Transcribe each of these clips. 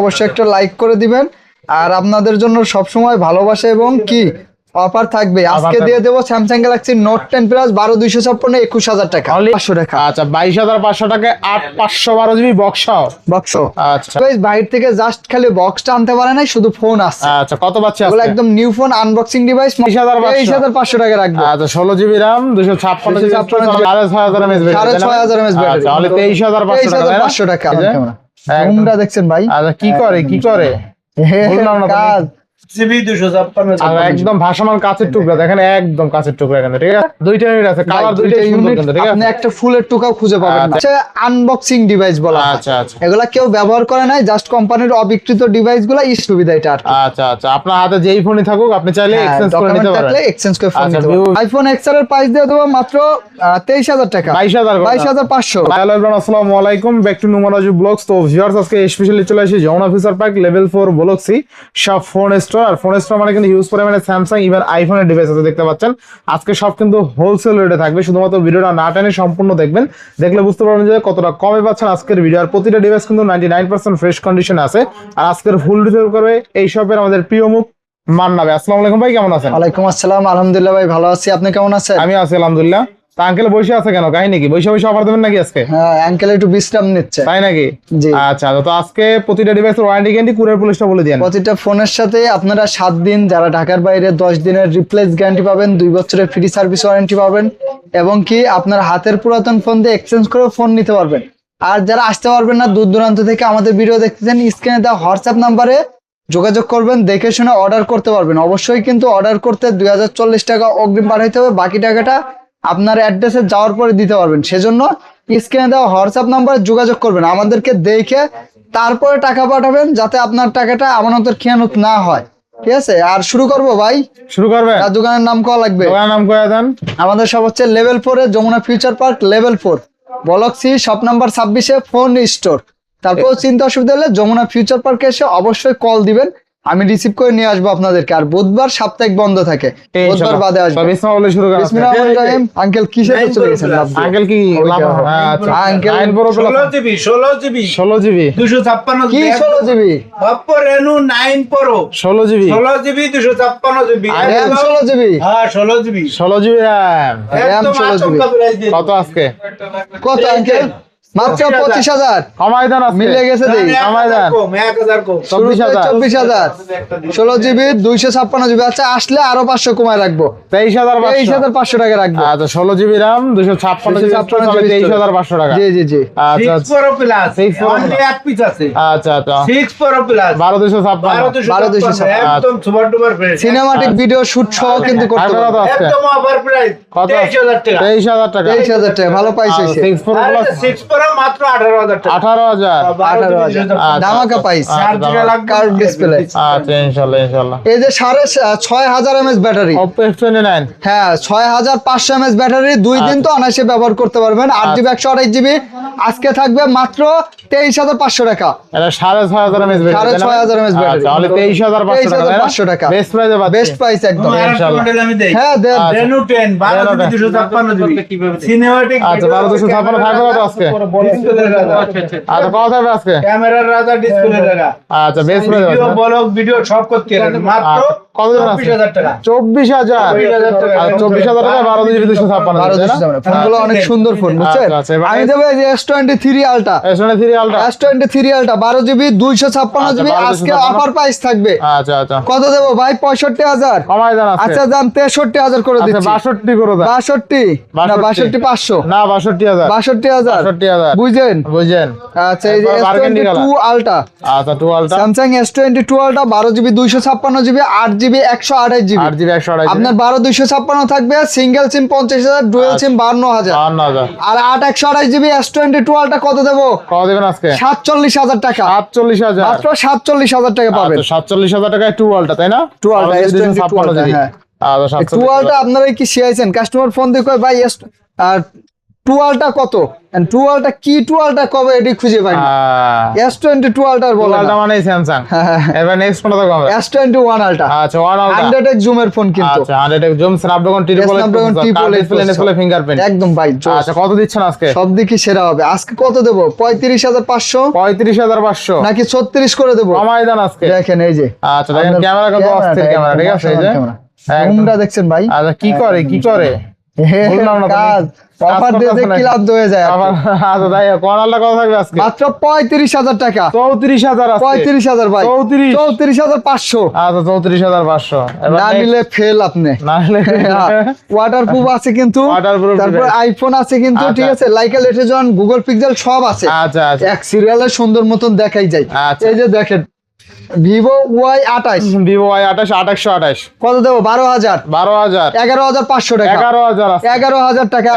অবশ্যই একটা লাইক করে দিবেন। আর আপনাদের জন্য সবসময় ভালোবাসা এবং কি? অফার থাকবে। আজকে দিয়ে দেবো Samsung Galaxy note ten plus বারো দুইশো ছাপ্পান্ন একুশ হাজার টাকা। পাঁচশো টাকা। আচ্ছা বাইশ হাজার পাঁচশো টাকায় আট পাঁচশো বারো জিবি বক্স বক্স আচ্ছা। বাইরে থেকে জাস্ট খালি বক্সটা আনতে পারে নাই শুধু ফোন আসছে আচ্ছা কত পাচ্ছি আজকে? একদম নিউ ফোন আনবক্সিং ডিভাইস 23,500 তেইশ হাজার পাঁচশো। টাকা রাখব। আচ্ছা ষোলো জিবি রাম দুশো ছাপ্পান্ন জিবি 256 সাড়ে ছয় হাজার এমএস সাড়ে ছয় হাজার এমএস তাহলে তেইশ হাজার পাঁচশো টাকা রুমটা দেখছেন ভাই? আচ্ছা কি করে কি করে। কাজ। একদম ভাসমান কাছের টুকরা দেখেন একদম কাছের টুকরা এখানে ঠিক আছে? দুইটা ইউনিট আছে কালার দুইটা সুন্দর ঠিক আছে? একটা ফুলের টুকাও খুঁজে পাবেন না। আচ্ছা। আনবক্সিং ডিভাইস বলা আচ্ছা আচ্ছা। এগুলা কেউ ব্যবহার করে নাই জাস্ট কোম্পানির অবিকৃত ডিভাইসগুলা এই সুবিধা এটা আচ্ছা আচ্ছা। আপনার হাতে যেই ফোনই থাকুক আপনি চাইলে হ্যাঁ, এক্সচেঞ্জ করে document নিতে থাকলে এক্সচেঞ্জ করে ফোন নিতে view- আইফোন এক্সএল এর প্রাইস দিয়ে দেবো মাত্র তেইশ হাজার টাকা। বাইশ হাজার বাইশ হাজার পাঁচশো। হ্যালো এভরিওয়ান আসসালামু আলাইকুম। ব্যাক টু নুমারাজু ব্লগস তো ভিউয়ার্স আজকে স্পেশালি চলে আসি যমুনা ফিচার পার্ক লেভেল ব্লগসি সব ফোন স্টোর আর ফোন স্টোর মানে কিন্তু ইউজ পরিমাণে স্যামসাং ইভেন আইফোনের ডিভাইস আছে দেখতে পাচ্ছেন। আজকে সব কিন্তু হোলসেল রেটে থাকবে শুধুমাত্র ভিডিওটা না টেনে সম্পূর্ণ দেখবেন। দেখলে বুঝতে পারবেন যে কতটা কমে পাচ্ছেন আজকের ভিডিও আর প্রতিটা ডিভাইস কিন্তু ninety nine percent fresh condition আছে। আর আজকের ফুল রিভিউ করবে এই শপের আমাদের প্রিয় মুখ মান্না ভাই আসসালামু আলাইকুম ভাই কেমন আছেন? ওয়ালাইকুম আসসালাম আলহামদুলিল্লাহ ভাই ভালো আছি। আপনি কেমন আছেন? আমি আছি আলহামদুলিল্লাহ। তা আঙ্কেল বসে আছে কেন? কাহিনী কি? বসে বসে অফার দেবেন নাকি আজকে? হ্যাঁ আঙ্কেল একটু বিশ্রাম নিচ্ছে। তাই নাকি? জি। আচ্ছা তো আজকে প্রতিটা ডিভাইসের ওয়ারেন্টি গ্যারান্টি কুরিয়ার পুলিশটা বলে দিন প্রতিটা ফোনের সাথে আপনারা সাত দিন যারা ঢাকার বাইরে দশ দিনের রিপ্লেস গ্যারান্টি পাবেন দুই বছরের ফ্রি সার্ভিস ওয়ারেন্টি পাবেন এবং কি আপনার হাতের পুরাতন ফোন দিয়ে এক্সচেঞ্জ করে ফোন নিতে পারবেন। আর যারা আসতে পারবেন না দূর দূরান্ত থেকে আমাদের ভিডিও দেখতেছেন স্ক্রিনে দেওয়া হোয়াটসঅ্যাপ নাম্বারে যোগাযোগ করবেন দেখে শুনে অর্ডার করতে পারবেন। অবশ্যই কিন্তু অর্ডার করতে দুই হাজার চল্লিশ টাকা অগ্রিম পাঠাইতে হবে। বাকি টাকাটা আপনার অ্যাড্রেসে যাওয়ার পরে দিতে পারবেন। সেজন্য স্ক্রিনে দেওয়া হোয়াটসঅ্যাপ নাম্বারে যোগাযোগ করবেন। আমাদেরকে দেখে তারপরে টাকা পাঠাবেন যাতে আপনার টাকাটা আমানতের খেয়ানত না হয়। ঠিক আছে? আর শুরু করব ভাই। শুরু করবেন? আর দোকানের নাম কওয়া লাগবে। দোকানের নাম করে দেন। আমাদের সব হচ্ছে লেভেল ফোর এ Jamuna Future Park level four block C shop number ছাব্বিশে ফোন স্টোর তারপর চিন্তা অসুবিধা হলে যমুনা ফিউচার পার্কে এসে অবশ্যই কল দিবেন। আমি রিসিভ করে নিয়ে আসব আপনাদেরকে। আর বুধবার সাপ্তাহিক বন্ধ থাকে। বুধবার বাদে আসবে। শুরু রহিম। আঙ্কেল চলে গেছেন? আঙ্কেল কি হ্যাঁ, আচ্ছা আঙ্কেল নাইন প্রো ষোলো জিবি ষোলো জিবি। ষোলো জিবি। দুশো ছাপ্পান্ন কি ষোলো GB? Oppo Reno nine pro ষোলো জিবি। ষোলো জিবি দুশো ছাপ্পান্ন জিবি। র্যাম ষোলো জিবি? হ্যাঁ ষোলো জিবি। ষোলো জিবি র্যাম RAM একদম 16 GB আচমকা price দিয়ে কত আজকে? কত আঙ্কেল? মাত্র পঁচিশ হাজার। কমাই দেন আজকে। মিলে গেছে হাজার দেন। চব্বিশ হাজার। চব্বিশ হাজার। ষোলো জিবি দুইশো ছাপ্পান্ন জিবি। আচ্ছা আসলে আরও পাঁচশো কমায় রাখব। তেইশ হাজার তেইশ পাঁচশো হাজার পাঁচশো টাকা রাখব। আচ্ছা ষোলো জিবি র্যাম দুশো ছাপ্পান্ন জিবি 256 তাহলে GB তেইশ হাজার পাঁচশো টাকা। জি জি আচ্ছা। আচ্ছা। আচ্ছা বারো দুশো ছাপ্পান্ন। বারো দুশো। সিনেমাটিক ভিডিও শুট সহ কিন্তু করতে আচ্ছা। পারব। তেইশ হাজার টাকা। তেইশ হাজার টাকা। ভালো পাইছে six pro plus Six Pro মাত্র আঠারো হাজার টাকা। আঠারো হাজার। বারো আঠারো জিবি হাজার। দুশো ছাপ্পান্ন। ধামাকা পাইস আচ্ছা, ডিসপ্লে আচ্ছা ইনশাল্লাহ ইনশাল্লাহ। এই যে সাড়ে সা- ছয় হাজার এমএস ব্যাটারি। অপো এফ হ্যাঁ এমএস ব্যাটারি। দুই দিন তো অনায়াসে ব্যবহার করতে পারবেন। আট জিবি একশো আঠাশ জিবি আজকে থাকবে মাত্র তেইশ হাজার পাঁচশো টাকা। এটা সাড়ে ছয় হাজার এমএস সাড়ে ছয় হাজার এমএস ব্যাটারি। আচ্ছা, তাহলে তেইশ হাজার পাঁচশো টাকা 23,500 টাকা। বেস্ট প্রাইসে বেস্ট প্রাইস একদম। দেই। হ্যাঁ আচ্ছা। 10, বারো Reno জিবি 10 দুশো ছাপ্পান্ন আচ্ছা, video, বারো দুশো ছাপ্পান্ন থাকবে কত আজকে? আচ্ছা কত আজকে? ক্যামেরার রাজা ডিসপ্লে রাজা। আচ্ছা বেশ ভিডিও ব্লগ ভিডিও সব করতে মাত্র আচ্ছা, কত দিন আছে? চব্বিশ টাকা। চব্বিশ হাজার। চব্বিশ হাজার টাকা। আর চব্বিশ হাজার টাকা বারো জিবি দুশো ছাপ্পান্ন বারো তাই না? দুশো ছাপ্পান্ন। ফোনগুলো অনেক সুন্দর ফোন বুঝছেন? এবার আমি দেবো S twenty three ultra S twenty three ultra S twenty three ultra বারো জিবি দুইশো ছাপ্পান্ন আচ্ছা, জিবি আজকে অফার প্রাইস থাকবে। আচ্ছা আচ্ছা। কত দেবো ভাই? পঁয়ষট্টি হাজার। কমাই দেন আচ্ছা যান তেষট্টি হাজার করে আচ্ছা দিচ্ছি। বাষট্টি করে দেন। বাষট্টি? না বাষট্টি। পাঁচশো। না বাষট্টি হাজার। বাষট্টি হাজার? বাষট্টি হাজার। বুঝলেন বুঝছেন। আচ্ছা এই যে এস টোয়েন্টি টু আলটা আচ্ছা two ultra Samsung S twenty two ultra বারো জিবি দুইশো ছাপ্পান্ন জিবি আট জিবি একশো আঠাশ জিবি আট জিবি একশো আপনার বারো দুইশো ছাপ্পান্ন থাকবে সিঙ্গেল সিম পঞ্চাশ হাজার ডুয়েল সিম বান্ন হাজার। আর আট একশো আঠাশ জিবি এস টোয়েন্টি টুয়েলভটা কত দেবো? কত দেবেন আজকে? সাতচল্লিশ হাজার টাকা। সাতচল্লিশ হাজার। মাত্র সাতচল্লিশ হাজার টাকা পাবেন। আচ্ছা, সাতচল্লিশ হাজার টাকায় টু আলটা তাই না? টু আলটা, জিবি S22 আলটা, হ্যাঁ। আচ্ছা সাতচল্লিশ আপনারা কি শিয়াইছেন? কাস্টমার ফোন দিয়ে কয় ভাই এস আর টুয়ালটা কত? টুয়ালটা কি টুয়ালটা কবে এটি খুঁজে পাই এস টোয়েন্টি টুয়ালটার বলে মোবাইলটা মানে স্যামসাং এবার নেক্সট কোনটা দেখো আমরা? এস টোয়েন্টি ওয়ান আলটা আচ্ছা ওয়ান আলট্রা হান্ড্রেড এক্স জুমের ফোন কিন্তু। আচ্ছা hundred zoom Snapdragon triple triple eight display display fingerprint একদম ভাই আচ্ছা কত দিচ্ছেন আজকে? সব দিকে সেরা হবে। আজকে কত দেবো? পঁয়ত্রিশ হাজার পাঁচশো? পঁয়ত্রিশ হাজার পাঁচশো। নাকি ছত্রিশ করে দেবো? কমাই দেন আজকে। দেখেন এই যে। আচ্ছা দেখেন ক্যামেরা কত অস্থির ক্যামেরা ঠিক আছে এই যে। একদম। দেখছেন ভাই? আচ্ছা কি করে? কি করে? হয়ে আবার আচ্ছা মাত্র পঁয়ত্রিশ হাজার টাকা। চৌত্রিশ হাজার পঁয়ত্রিশ হাজার ভাই। চৌত্রিশ। চৌত্রিশ হাজার পাঁচশো। আচ্ছা চৌত্রিশ হাজার পাঁচশো। এবার না নিলে ফেল আপনি। ওয়াটার প্রুফ আছে কিন্তু। তারপর আইফোন আছে কিন্তু আচ্ছা। ঠিক আছে? লাইকা লেটেজন গুগল পিক্সেল সব আছে। আচ্ছা আচ্ছা। এক সিরিয়ালের সুন্দর মতন দেখাই যায়। এই যে দেখেন ভিভো ওয়াই আঠাশ। ভিভো ওয়াই আঠাশ আঠাশশো আঠাশ। কত দেবো? বারো হাজার। বারো হাজার। এগারো হাজার পাঁচশো টাকা। এগারো হাজার এগারো হাজার টাকা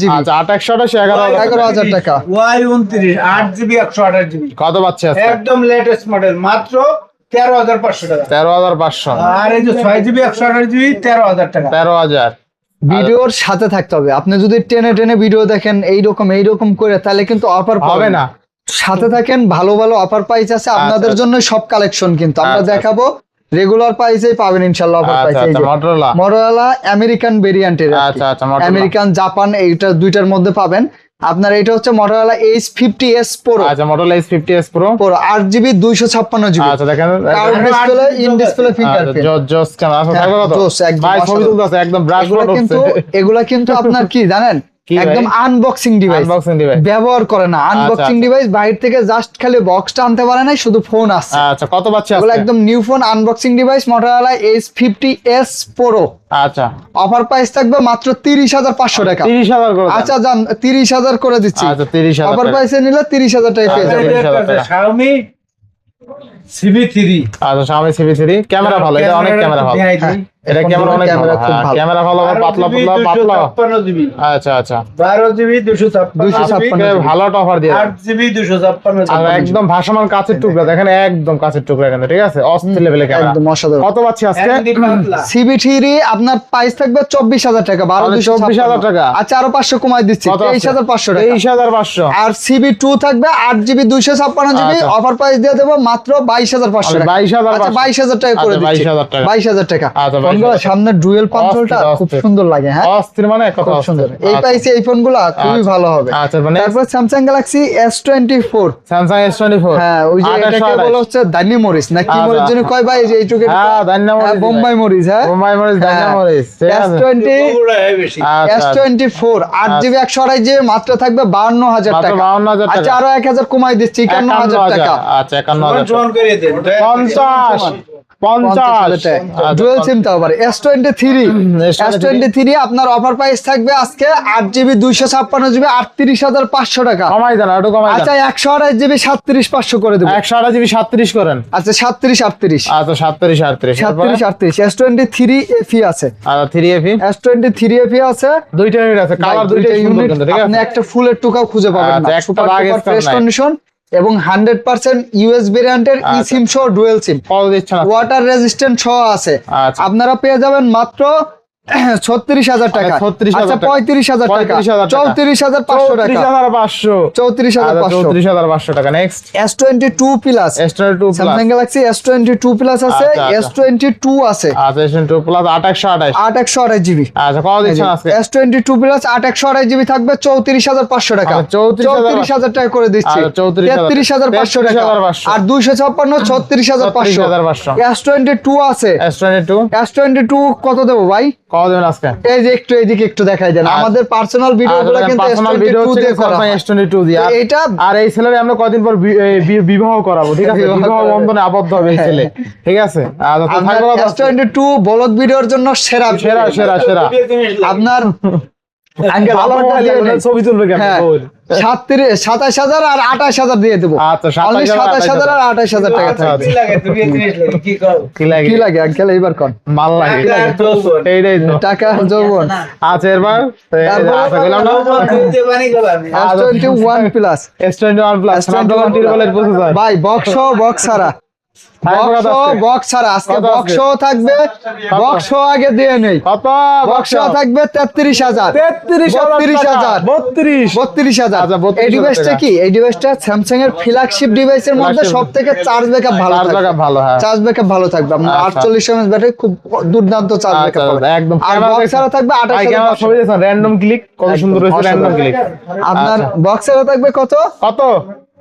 জিবি। আচ্ছা আঠাশশো আঠাশ এগারো হাজার। এগারো হাজার টাকা। ওয়াই উনত্রিশ আট জিবি একশো আঠাশ জিবি। কত পাচ্ছে একদম লেটেস্ট মডেল মাত্র তেরো হাজার পাঁচশো টাকা। তেরো হাজার পাঁচশো। আর এই যে ছয় জিবি একশো আঠাশ জিবি তেরো হাজার টাকা। তেরো হাজার। ভিডিওর সাথে থাকতে হবে। আপনি যদি টেনে টেনে ভিডিও দেখেন এইরকম এইরকম করে তাহলে কিন্তু অফার হবে না। সাথে থাকেন ভালো ভালো অফার প্রাইস আছে। আপনাদের জন্য সব কালেকশন কিন্তু। আমরা আচ্ছা। দেখাবো রেগুলার প্রাইসেই পাবেন ইনশাল্লাহ অফার আচ্ছা প্রাইস আচ্ছা মটোরোলা মরোয়ালা আমেরিকান ভেরিয়েন্টের আচ্ছা আচ্ছা মটোরোলা আমেরিকান জাপান এইটা দুইটার মধ্যে পাবেন। আপনার এটা হচ্ছে Motorola H fifty S pro আচ্ছা Motorola S fifty S pro pro আট জিবি দুইশো ছাপ্পান্ন জিবি আচ্ছা দেখেন ডিসপ্লে ইন ডিসপ্লে আচ্ছা, ফিঙ্গারপ্রিন্ট জোস জোস ক্যামেরা আচ্ছা থাকবে কত। জোস, একদম ভাই ছবি অসাধারণ। তুলতেছে একদম ব্রাশ এগুলা কিন্তু এগুলা কিন্তু আপনার কি জানেন? একদম আনবক্সিং ডিভাইস আনবক্সিং ডিভাইস ব্যবহার করে না। আনবক্সিং আচ্ছা। ডিভাইস বাইরে থেকে জাস্ট খালি বক্সটা আনতে পারে না শুধু ফোন আসছে আচ্ছা কত পাচ্ছে এগুলো একদম new phone unboxing device Motorola H fifty S pro আচ্ছা। অফার প্রাইস থাকবে মাত্র তিরিশ হাজার পাঁচশো টাকা। তিরিশ হাজার করে আচ্ছা যান তিরিশ হাজার করে দিচ্ছি। আচ্ছা তিরিশ অফার টাকা। প্রাইসে নিলে তিরিশ হাজার টাকা পেয়ে আচ্ছা, যাবেন। তিরিশ হাজার শাওমি সিবি থ্রি আচ্ছা স্বামী সিবি থ্রি ক্যামেরা ভালো এটা অনেক ক্যামেরা ভালো। এটা ক্যামেরা অনেক ভালো খুব হ্যাঁ, ভালো। ক্যামেরা ভালো পাতলা পাতলা পাতলা। ছাপ্পান্ন জিবি আচ্ছা আচ্ছা। বারো জিবি দুশো ছাপ্পান্ন দুশো জিবি ছাপ্পান্ন। আজকে ভালো অফার দিয়ে আট জিবি দুশো ছাপ্পান্ন আর একদম ভাসমান কাছের টুকরা দেখেন। একদম কাছের টুকরা এখানে ঠিক আছে? অস্থির লেভেলে ক্যামেরা একদম অসাধারণ। কত পাচ্ছি আজকে? একদম পাতলা। সিবি থ্রি আপনার প্রাইস থাকবে চব্বিশ হাজার টাকা বারো দুশো 24,000 টাকা। আচ্ছা আরও পাঁচশো কমাই দিচ্ছি তেইশ হাজার পাঁচশো টাকা। তেইশ হাজার পাঁচশো। আর সিবি টু থাকবে আট জিবি দুইশো ছাপ্পান্ন জিবি। অফার প্রাইস দিয়ে দেবো মাত্র বাইশ হাজার পাঁচশো আচ্ছা, টাকা। 22,500 আচ্ছা বাইশ হাজার টাকা করে আচ্ছা, দিচ্ছি। 22,000 টাকা। বাইশ হাজার টাকা। আচ্ছা, ফোনগুলো 22,000 সামনে ডুয়েল পাঞ্চলটা খুব সুন্দর লাগে হ্যাঁ অস্থির মানে এক কথা সুন্দর এই আচ্ছা। প্রাইসে এই ফোনগুলো খুবই আচ্ছা। ভালো হবে আচ্ছা মানে তারপর Samsung Galaxy S twenty four Samsung S twenty four হ্যাঁ ওই যে এটাকে বলা হচ্ছে দানি মরিচ না কি আচ্ছা। মরিচ কয় ভাই যে এইটুকু হ্যাঁ, দান্না মরিচ। বোম্বাই মরিচ হ্যাঁ বোম্বাই হয় আচ্ছা, টোয়েন্টি ফোর আট জিবি একশো আড়াই জিবি মাত্র থাকবে বাউন্ন হাজার মাত্র টাকা 52,000 টাকা। আচ্ছা আরও এক হাজার কমাই দিচ্ছি একান্ন একান্ন হাজার টাকা আচ্ছা একান্ন হাজার সমান করে দেন পঞ্চাশ পঞ্চাশ। আচ্ছা, সিম তাও পারে S twenty three S S23 আপনার অফার প্রাইস থাকবে আজকে টাকা। কমাই দেন একটু কমাই আচ্ছা দেন একশো আড়াই জিবি সাতত্রিশ পাঁচশো করে দেবো। একশো আঠাশ জিবি সাতত্রিশ করেন। আচ্ছা সাতত্রিশ আটত্রিশ। আচ্ছা এফি আছে। আচ্ছা থ্রি এফি এস টোয়েন্টি থ্রি এফি আছে। দুইটা ইউনিট আছে কালার দুইটা ইউনিট আপনি একটা ফুলের টুকাও খুঁজে পাবেন আচ্ছা, না। একটা ফ্রেশ কন্ডিশন এবং হান্ড্রেড পার্সেন্ট ইউএস ভেরিয়েন্টের ই আচ্ছা। সিম সহ ডুয়েল সিম ওয়াটার রেজিস্ট্যান্ট সহ আছে আচ্ছা। আপনারা পেয়ে যাবেন মাত্র ছত্রিশ হাজার টাকা। 36,000 আচ্ছা পঁয়ত্রিশ হাজার টাকা। চৌত্রিশ হাজার পাঁচশো টাকা। 34,500 চৌত্রিশ হাজার আচ্ছা, পাঁচশো। টাকা। Next S twenty two plus S22 plus Samsung Galaxy S twenty two plus আছে। এস টোয়েন্টি টু আছে। S22 plus 2828 আট একশো আড়াই জিবি। কত দিচ্ছেন এস টোয়েন্টি টু প্লাস আট একশো আড়াই জিবি থাকবে চৌত্রিশ হাজার পাঁচশো টাকা। 34,500 চৌত্রিশ হাজার টাকা করে দিচ্ছি। আচ্ছা, 34,000 তেত্রিশ হাজার পাঁচশো টাকা। আর দুইশো ছাপ্পান্ন ছত্রিশ হাজার পাঁচশো। এস টোয়েন্টি টু আছে। S22 এস টোয়েন্টি টু কত দেবো ভাই? আজকে? এই যে একটু এইদিকে একটু দেখাই দেন। আমাদের পার্সোনাল ভিডিও কিন্তু পার্সোনাল ভিডিও S22 দিয়ে করা হয়। S22 দিয়ে। আর- এটা আর এই ছেলের আমরা কদিন পর বিবাহ করাবো ঠিক আছে? বিবাহ বিবাহ বন্ধনে আবদ্ধ হবে এই ছেলে ঠিক আছে? আর তো থাকবে ভিডিওর জন্য সেরা সেরা সেরা সেরা। আপনার ছবি তুলবে হ্যাঁ সাতত্রিশ সাতাশ হাজার আর আঠাশ হাজার দিয়ে দেবো। আচ্ছা, Only 27,000, সাতাশ হাজার আর আঠাশ হাজার টাকা আচ্ছা, কি লাগে লাগে কি লাগে? কি লাগে আঙ্কেল এইবার কন। মাল লাগে। এইটাই টাকা যৌবন। আচ্ছা এরবার তারপর- আচ্ছা গেলাম না? দুধে পানি গেলাম S twenty one plus S21 plus S21 Snapdragon 8 এর প্রসেসর ভাই বক্স বক্স ছাড়া? বক্স আজকে বক্স থাকবে বক্স আগে দিয়ে নেই। বক্স থাকবে তেত্রিশ হাজার। তেত্রিশ বত্রিশ হাজার। বত্রিশ। বত্রিশ হাজার। 32,000 এই ডিভাইসটা কি? এই ডিভাইসটা স্যামসাং এর ফ্ল্যাগশিপ ডিভাইসের মধ্যে সব থেকে চার্জ ব্যাকআপ ভালো চার্জ ব্যাকআপ ভালো চার্জ ব্যাকআপ ভালো থাকবে। আপনার আচ্ছা। আটচল্লিশ এমএস ব্যাটারি খুব দুর্দান্ত চার্জ আচ্ছা, ব্যাকআপ একদম আর বক্স ছাড়া থাকবে আঠাশ ছবি র্যান্ডম ক্লিক কত সুন্দর র্যান্ডম ক্লিক আপনার আচ্ছা। বক্স থাকবে কত? কত?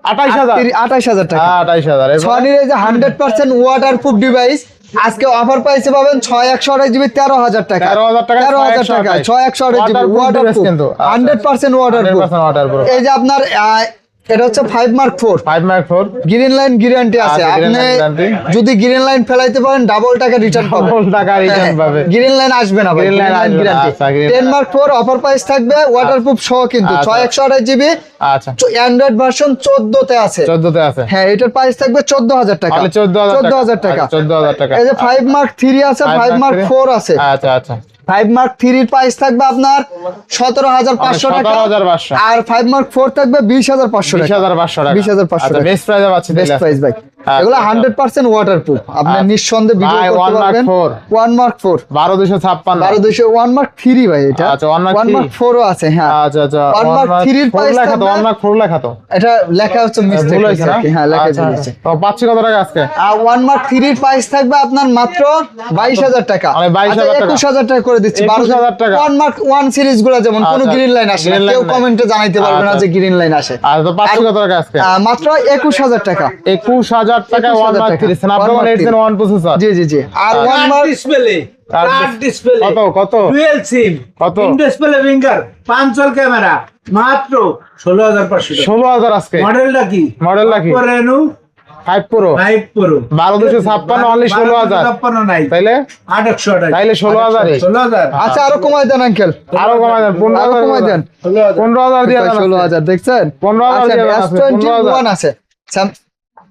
আঠাইশ হাজার? টাকা। আঠাইশ হাজার। সনির এই যে hundred percent water proof device আজকে অফার প্রাইসে পাবেন ছয় একশো জিবি তেরো হাজার টাকা। তেরো হাজার টাকা ছয় একশো জিবি ওয়াটার আচ্ছা। হান্ড্রেড পার্সেন্ট ওয়াটার 100% এই যে আপনার এটা হচ্ছে five mark four five mark four green line guarantee আছে। আচ্ছা, আপনি যদি গ্রিন লাইন ফেলাইতে পারেন ডাবল টাকা রিটার্ন পাবেন। Double টাকা return পাবে। গ্রিন লাইন আসবে না Green line আসবে না, আচ্ছা, green ten line। Mark four offer price থাকবে ওয়াটারপ্রুফ সহ কিন্তু। আচ্ছা। ছয় একশো আঠাশ জিবি আচ্ছা। অ্যান্ড্রয়েড ভার্সন চোদ্দতে আছে। চোদ্দতে আছে। হ্যাঁ এটার প্রাইস থাকবে চোদ্দ হাজার টাকা। তাহলে চোদ্দ হাজার চোদ্দ হাজার টাকা। চোদ্দ হাজার টাকা। এই যে ফাইভ মার্ক থ্রি আছে Five five mark three? Four আছে। আচ্ছা আচ্ছা। ফাইভ মার্ক থ্রির প্রাইস থাকবে আপনার সতেরো হাজার পাঁচশো টাকা। 17,500 আর ফাইভ মার্ক ফোর থাকবে বিশ হাজার পাঁচশো বিশ টাকা। হাজার পাঁচশো টাকা। 20,500 টাকা। বেস্ট প্রাইসে পাচ্ছি বেস্ট প্রাইস ভাই। আচ্ছা, এগুলো আচ্ছা। হান্ড্রেড পার্সেন্ট ওয়াটার প্রুফ আপনি আচ্ছা। নিঃসন্দেহে ভিডিও করতে পারবেন। ওয়ান মার্ক ফোর বারো দুশো ছাপ্পান্ন। বারো দুইশো ওয়ান মার্ক থ্রি ভাই এটা। ওয়ান? মার্ক ফোরও আছে হ্যাঁ। আচ্ছা আচ্ছা র ফোর লেখা তো ওয়ান মার্ক ফোর লেখা তো। এটা লেখা হচ্ছে মিস্টেক না? হ্যাঁ লেখা হয়েছে। তো পাচ্ছি কত টাকা আজকে? আর ওয়ান মার্ক থ্রির প্রাইস থাকবে আপনার মাত্র বাইশ হাজার টাকা। মানে 22,000 টাকা। একুশ হাজার টাকা করে দিচ্ছি 21,000 টাকা। ওয়ান মার্ক ওয়ান সিরিজগুলো যেমন কোনো আচ্ছা, গ্রিন লাইন আসে না। কেউ কমেন্টে জানাইতে পারবে না আচ্ছা। যে গ্রিন লাইন আসে। আর তো পাচ্ছি আর- কত টাকা আজকে? মাত্র একুশ হাজার টাকা। একুশ হাজার টাকা ওয়ান মার্ক টাকা। Snapdragon One gen one processor জি জি জি। আর আচ্ছা। One mark display card card display কত কত? ডুয়েল সিম কত? ডিসপ্লে ফিঙ্গার পাঁচল ক্যামেরা মাত্র ষোলো হাজার পাঁচশো ষোলো হাজার আজকে। মডেলটা কি? মডেলটা কি? Reno five pro five pro বারো দুশো ছাপ্পান্ন অনলি ষোলো হাজার। ছাপ্পান্ন নাই। তাইলে? আটশো তাইলে 16,000 এই। ষোলো হাজার। আচ্ছা আরও কমাই দেন আঙ্কেল আরও কমাই দেন পনেরো আরও হাজার কমাই দেন। ষোলো হাজার। পনেরো হাজার দিয়ে ষোলো হাজার দেখছেন? 15,000 দিয়ে দেন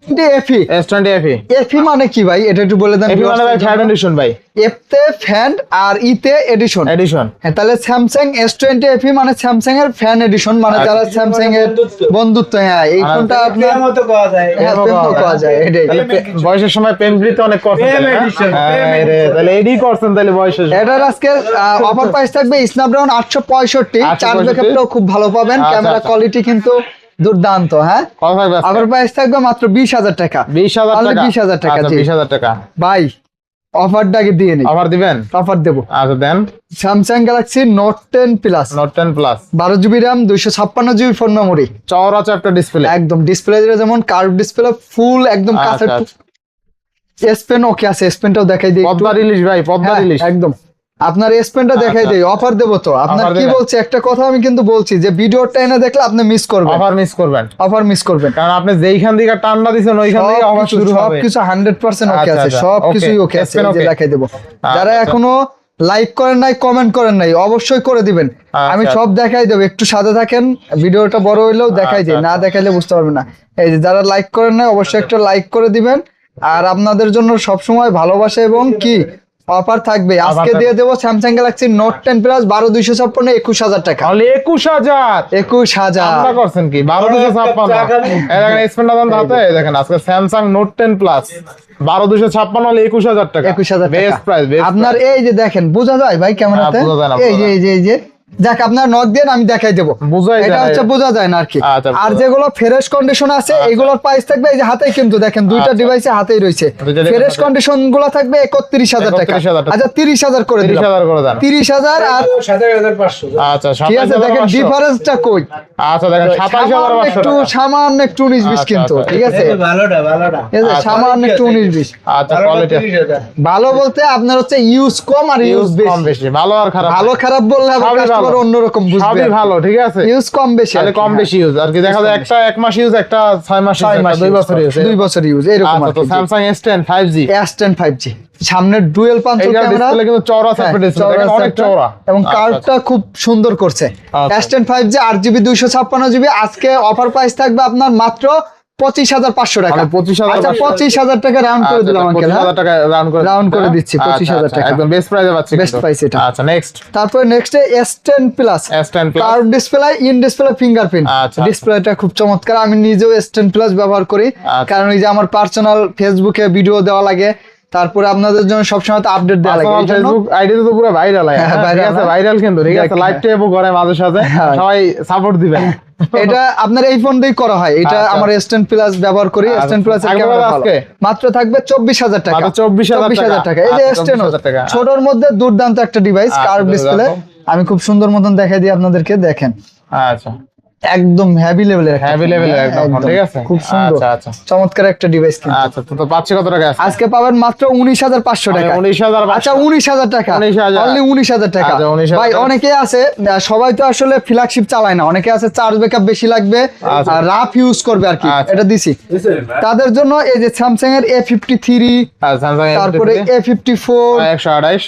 এস টোয়েন্টি 15,000 ওয়ান আছে এফি এস টোয়েন্টি এফি এফি মানে কি ভাই? এটা একটু বলে দেন এফি মানে ভাই থার্ড এডিশন ভাই। এফতে ফ্যান আর ইতে এডিশন এডিশন হ্যাঁ তাহলে স্যামসাং এস টোয়েন্টি এফি মানে স্যামসাং এর ফ্যান এডিশন মানে আচ্ছা। যারা স্যামসাং এর বন্ধুত্ব। হ্যাঁ এই ফোনটা মতো পাওয়া যায়। হ্যাঁ, প্রেমও পাওয়া যায়, এটাই। বয়সের সময় প্রেম প্রীতি অনেক করছেন তাহলে, হ্যাঁ? হ্যাঁ, প্রেম রে, edition। তাহলে এডি করছেন তাহলে বয়সের এটার আজকে অফার প্রাইস থাকবে স্ন্যাপড্রাগন আটশো পঁয়ষট্টি। 865 চার্জ ব্যাকআপটাও খুব ভালো পাবেন। আচ্ছা, ক্যামেরা আচ্ছা। কোয়ালিটি কিন্তু দুর্দান্ত হ্যাঁ? আজকে? প্রাইস থাকবে মাত্র বিশ হাজার টাকা। বিশ হাজার টাকা? 20,000 টাকা, আচ্ছা, বিশ হাজার টাকা। ভাই অফারটাকে দিয়ে নিই অফার দিবেন? অফার দেবো। আচ্ছা দেন। Samsung Galaxy note ten plus note ten plus বারো জিবি র্যাম দুইশো ছাপ্পান্ন জিবি ফোন মেমোরি চওড়া চ্যাপ্টার ডিসপ্লে একদম ডিসপ্লে যেমন কার্ভ ডিসপ্লে ফুল একদম আচ্ছা, কাছে আচ্ছা। এস পেন ওকে আছে। এস পেনটাও দেখাই দিই একটু। পদ্মা রিলিজ ভাই পদ্মা হ্যাঁ, রিলিজ একদম। আপনার এস পেনটা দেখাই আচ্ছা। দেই অফার দেবো তো। আপনার কি? বলছি? একটা কথা আমি কিন্তু বলছি যে ভিডিওটা এনে দেখলে আপনি মিস করবেন। অফার মিস করবেন। অফার মিস করবেন। কারণ আপনি যেইখান থেকে টান্ডা দিছেন ওইখান থেকে অফার শুরু হবে। সবকিছু হান্ড্রেড পার্সেন্ট ওকে আচ্ছা, আছে। আচ্ছা, সব okay, কিছুই ওকে আছে। যে দেখাই দেবো। যারা আচ্ছা। এখনও লাইক করেন নাই কমেন্ট করেন নাই অবশ্যই করে দিবেন। আচ্ছা, আমি সব দেখাই দেবো। একটু সাথে থাকেন ভিডিওটা বড় হইলেও দেখাই দিই। আচ্ছা, না দেখাইলে বুঝতে পারবেন না। এই যে যারা লাইক করেন নাই অবশ্যই একটা লাইক করে দিবেন। আর আপনাদের জন্য সবসময় ভালোবাসা এবং কি? অফার থাকবে। আজকে দিয়ে দেবো Samsung Galaxy note ten plus বারো দুইশো ছাপ্পান্ন একুশ হাজার টাকা। তাহলে একুশ হাজার? একুশ হাজার। করছেন কি? বারো দুশো ছাপ্পান্ন। দেখেন হাতে। দেখেন আজকে স্যামসাং নোট টেন প্লাস বারো দুশো ছাপ্পান্ন হলে একুশ হাজার টাকা। একুশ হাজার বেস্ট প্রাইস আপনার এই যে দেখেন বোঝা যায় ভাই ক্যামেরাতে? না, বোঝা যায়। এই যে এই যে। যাক আপনার নক দেন আমি দেখাই দেবো। এটা হচ্ছে বোঝা যায় না আর কি। আচ্ছা, আর যেগুলো ফ্রেশ কন্ডিশন আছে এগুলোর প্রাইস থাকবে এই যে হাতেই কিন্তু দেখেন দুইটা আচ্ছা। ডিভাইসে হাতেই রয়েছে। ফ্রেশ কন্ডিশনগুলো থাকবে একত্রিশ হাজার টাকা। আচ্ছা তিরিশ হাজার করে তিরিশ দিলাম হাজার করে দেন। তিরিশ হাজার আর সাতাশ হাজার পাঁচশো। আচ্ছা ঠিক আছে? দেখেন ডিফারেন্সটা কই? আচ্ছা একটু সামান্য একটু উনিশ বিশ আচ্ছা, কিন্তু আচ্ছা। ঠিক আছে? আচ্ছা, সামান্য একটু উনিশ বিশ। আচ্ছা ভালো বলতে আপনার হচ্ছে ইউজ কম আর ইউজ বেশি। ভালো আর খারাপ ভালো খারাপ বললে ভালো। অন্যরকম বুঝবে। সবই ভালো ঠিক আছে? ইউজ কম বেশি তাহলে কম হ্যাঁ। বেশি ইউজ আর কি দেখা যায় একটা এক মাস ইউজ একটা মাস মাস বছর ইউজ বছর ইউজ এরকম আচ্ছা আর তো কি, জি। Samsung S ten five G S ten five G সামনের ডুয়েল পাঞ্চল ক্যামেরা কিন্তু চওড়া ডিসপ্লে অনেক চওড়া। এবং আচ্ছা, কার্ভটা খুব সুন্দর করছে। আচ্ছা। এস টেন ফাইভ জি আট জিবি দুইশো ছাপ্পান্ন জিবি আজকে অফার প্রাইস থাকবে আপনার মাত্র পঁচিশ হাজার পাঁচশো টাকা মানে 25,500 আচ্ছা পঁচিশ হাজার টাকা রাউন্ড করে দিলাম আচ্ছা, আঙ্কেল রাউন্ড করে Round করে হ্যাঁ? দিচ্ছি, আচ্ছা, 25,000 টাকা। একদম বেস্ট প্রাইসে পাচ্ছি Best কিন্তু। এটা। নেক্সট তারপরে next S ten plus S10 Plus। Curve display in display fingerprint. ডিসপ্লেটা খুব চমৎকার আমি নিজেও এস টেন প্লাস ব্যবহার করি। কারণ এই যে আমার পার্সোনাল ফেসবুকে ভিডিও দেওয়া লাগে তারপরে আপনাদের জন্য সবসময় তো আপডেট দেওয়া লাগে। ফেসবুক আইডি তো পুরো ভাইরাল হয়। হ্যাঁ, হ্যাঁ, ঠিক আছে ভাইরাল কিন্তু ঠিক আছে লাইভ টেপও করে মাঝে সাথে হ্যাঁ। সবাই সাপোর্ট দিবেন। এটা আপনার এই ফোন দিয়ে করা হয়। এটা আচ্ছা। আমার এস টেন প্লাস ব্যবহার করি। আচ্ছা। Ten plus? মাত্র থাকবে চব্বিশ হাজার টাকা। মাত্র 24,000 টাকা। এই যে আচ্ছা, এস টেন 24,000 টাকা। ছোটর মধ্যে দুর্দান্ত একটা ডিভাইস আচ্ছা, কার্ভ ডিসপ্লে আমি খুব সুন্দর মতন দেখাই দিই আপনাদেরকে দেখেন। আচ্ছা। একদম হ্যাভি লেভেলের হ্যাভি লেভেলের একদম। ঠিক আছে? খুব সুন্দর। আচ্ছা আচ্ছা। চমৎকার একটা ডিভাইস কিন্তু। আচ্ছা তো পাচ্ছি কত টাকা আছে আজকে পাবেন মাত্র উনিশ হাজার পাঁচশো টাকা। উনিশ হাজার আচ্ছা উনিশ হাজার টাকা। 19,000 অনলি উনিশ হাজার টাকা। আচ্ছা, 19,000 ভাই অনেকে আছে সবাই তো আসলে ফ্ল্যাগশিপ চালায় না। অনেকে আছে চার্জ ব্যাকআপ বেশি লাগবে আচ্ছা। আর রাফ ইউজ করবে আর কি। আচ্ছা। এটা দিছি। তাদের জন্য এই যে স্যামসাং এর এ ফিফটি থ্রি স্যামসাং তারপরে এ ফিফটি ফোর একশো আঠাইশ